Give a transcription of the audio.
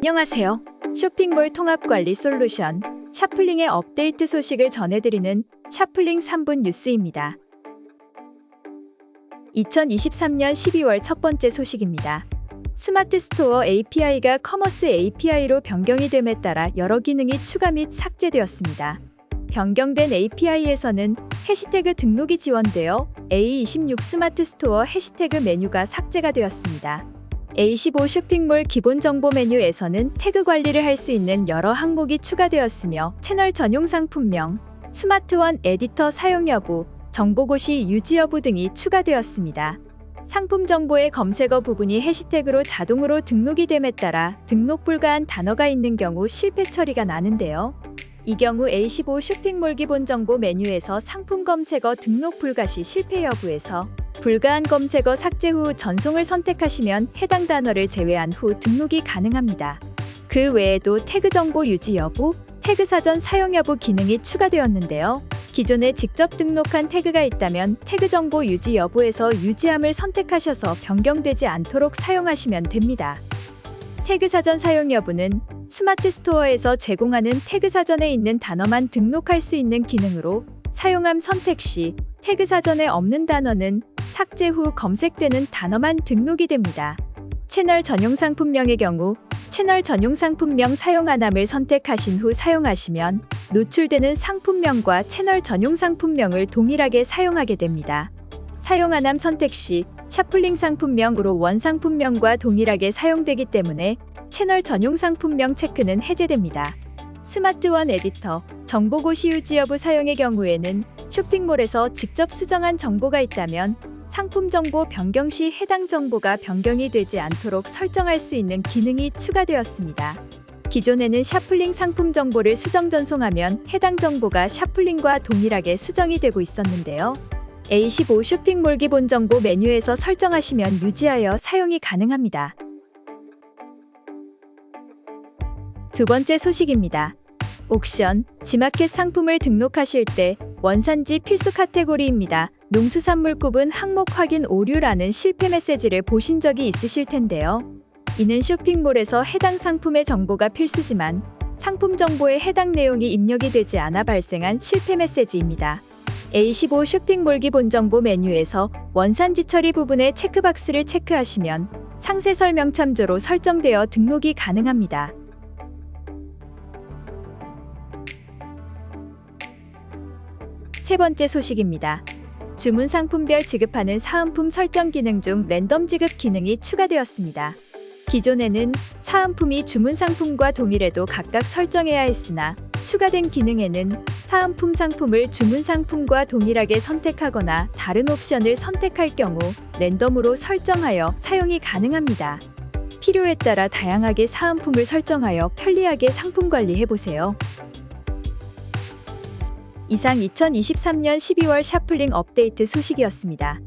안녕하세요. 쇼핑몰 통합관리 솔루션 샤플링의 업데이트 소식을 전해드리는 샤플링 3분 뉴스입니다. 2023년 12월 첫 번째 소식입니다. 스마트 스토어 API가 커머스 API로 변경이 됨에 따라 여러 기능이 추가 및 삭제되었습니다. 변경된 API에서는 해시태그 등록이 지원되어 A26 스마트 스토어 해시태그 메뉴가 삭제가 되었습니다. A15 쇼핑몰 기본 정보 메뉴에서는 태그 관리를 할 수 있는 여러 항목이 추가되었으며 채널 전용 상품명, 스마트원 에디터 사용 여부, 정보고시 유지 여부 등이 추가되었습니다. 상품 정보의 검색어 부분이 해시태그로 자동으로 등록이 됨에 따라 등록 불가한 단어가 있는 경우 실패 처리가 나는데요. 이 경우 A15 쇼핑몰 기본 정보 메뉴에서 상품 검색어 등록 불가 시 실패 여부에서 불가한 검색어 삭제 후 전송을 선택하시면 해당 단어를 제외한 후 등록이 가능합니다. 그 외에도 태그 정보 유지 여부, 태그 사전 사용 여부 기능이 추가되었는데요. 기존에 직접 등록한 태그가 있다면 태그 정보 유지 여부에서 유지함을 선택하셔서 변경되지 않도록 사용하시면 됩니다. 태그 사전 사용 여부는 스마트 스토어에서 제공하는 태그 사전에 있는 단어만 등록할 수 있는 기능으로 사용함 선택 시 태그 사전에 없는 단어는 삭제 후 검색되는 단어만 등록이 됩니다. 채널 전용 상품명의 경우 채널 전용 상품명 사용 안함을 선택하신 후 사용하시면 노출되는 상품명과 채널 전용 상품명을 동일하게 사용하게 됩니다. 사용 안함 선택 시 샤플링 상품명으로 원 상품명과 동일하게 사용되기 때문에 채널 전용 상품명 체크는 해제됩니다. 스마트원 에디터, 정보고시 유지 여부 사용의 경우에는 쇼핑몰에서 직접 수정한 정보가 있다면 상품 정보 변경 시 해당 정보가 변경이 되지 않도록 설정할 수 있는 기능이 추가되었습니다. 기존에는 샤플링 상품 정보를 수정 전송하면 해당 정보가 샤플링과 동일하게 수정이 되고 있었는데요. A15 쇼핑몰 기본 정보 메뉴에서 설정하시면 유지하여 사용이 가능합니다. 두 번째 소식입니다. 옥션, 지마켓 상품을 등록하실 때 원산지 필수 카테고리입니다. 농수산물 구분 항목 확인 오류라는 실패 메시지를 보신 적이 있으실 텐데요. 이는 쇼핑몰에서 해당 상품의 정보가 필수지만 상품 정보에 해당 내용이 입력이 되지 않아 발생한 실패 메시지입니다. A15 쇼핑몰 기본 정보 메뉴에서 원산지 처리 부분의 체크박스를 체크하시면 상세 설명 참조로 설정되어 등록이 가능합니다. 세 번째 소식입니다. 주문 상품별 지급하는 사은품 설정 기능 중 랜덤 지급 기능이 추가되었습니다. 기존에는 사은품이 주문 상품과 동일해도 각각 설정해야 했으나 추가된 기능에는 사은품 상품을 주문 상품과 동일하게 선택하거나 다른 옵션을 선택할 경우 랜덤으로 설정하여 사용이 가능합니다. 필요에 따라 다양하게 사은품을 설정하여 편리하게 상품 관리해 보세요. 이상 2023년 12월 샤플링 업데이트 소식이었습니다.